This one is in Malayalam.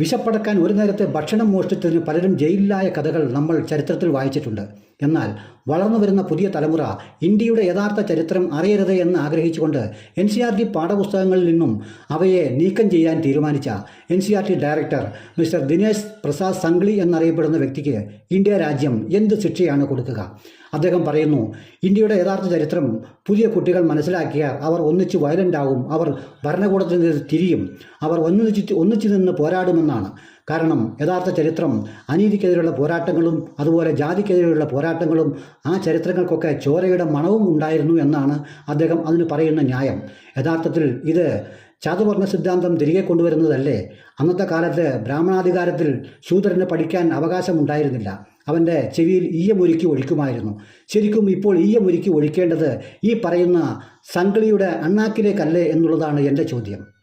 വിശപ്പടക്കാൻ ഒരു നേരത്തെ ഭക്ഷണം മോഷ്ടിച്ചതിന് പലരും ജയിലിലായ കഥകൾ നമ്മൾ ചരിത്രത്തിൽ വായിച്ചിട്ടുണ്ട്. എന്നാൽ വളർന്നു വരുന്ന പുതിയ തലമുറ ഇന്ത്യയുടെ യഥാർത്ഥ ചരിത്രം അറിയരുത് എന്ന് ആഗ്രഹിച്ചുകൊണ്ട് എൻ സി ആർ ടി പാഠപുസ്തകങ്ങളിൽ നിന്നും അവയെ നീക്കം ചെയ്യാൻ തീരുമാനിച്ച N C R T director mister Dinesh Prasad Sangli എന്നറിയപ്പെടുന്ന വ്യക്തിക്ക് ഇന്ത്യ രാജ്യം എന്ത് ശിക്ഷയാണ് കൊടുക്കുക? അദ്ദേഹം പറയുന്നു ഇന്ത്യയുടെ യഥാർത്ഥ ചരിത്രം പുതിയ കുട്ടികൾ മനസ്സിലാക്കിയാൽ അവർ ഒന്നിച്ച് വയലന്റ് ആകും. അവർ ഭരണകൂടത്തിൽ നിന്ന് തിരിയും. അവർ ഒന്നിച്ച് ഒന്നിച്ചു നിന്ന് പോരാടുമെന്നാണ്. കാരണം യഥാർത്ഥ ചരിത്രം അനീതിക്കെതിരെയുള്ള പോരാട്ടങ്ങളും അതുപോലെ ജാതിക്കെതിരെയുള്ള പോരാട്ടങ്ങളും ആ ചരിത്രങ്ങൾക്കൊക്കെ ചോരയുടെ മണവും ഉണ്ടായിരുന്നു എന്നാണ് അദ്ദേഹം അതിന് പറയുന്ന ന്യായം. യഥാർത്ഥത്തിൽ ഇത് ചാതുവർണ സിദ്ധാന്തം തിരികെ കൊണ്ടുവരുന്നതല്ലേ? അന്നത്തെ കാലത്ത് ബ്രാഹ്മണാധികാരത്തിൽ ശൂദ്രന് പഠിക്കാൻ അവകാശമുണ്ടായിരുന്നില്ല. അവന്റെ ചെവിയിൽ ഈയമൊരുക്കി ഒഴിക്കുമായിരുന്നു. ശരിക്കും ഇപ്പോൾ ഈയമൊരുക്കി ഒഴിക്കേണ്ടത് ഈ പറയുന്ന സംഗളിയുടെ അണ്ണാക്കിലേക്കല്ലേ എന്നുള്ളതാണ് എന്റെ ചോദ്യം.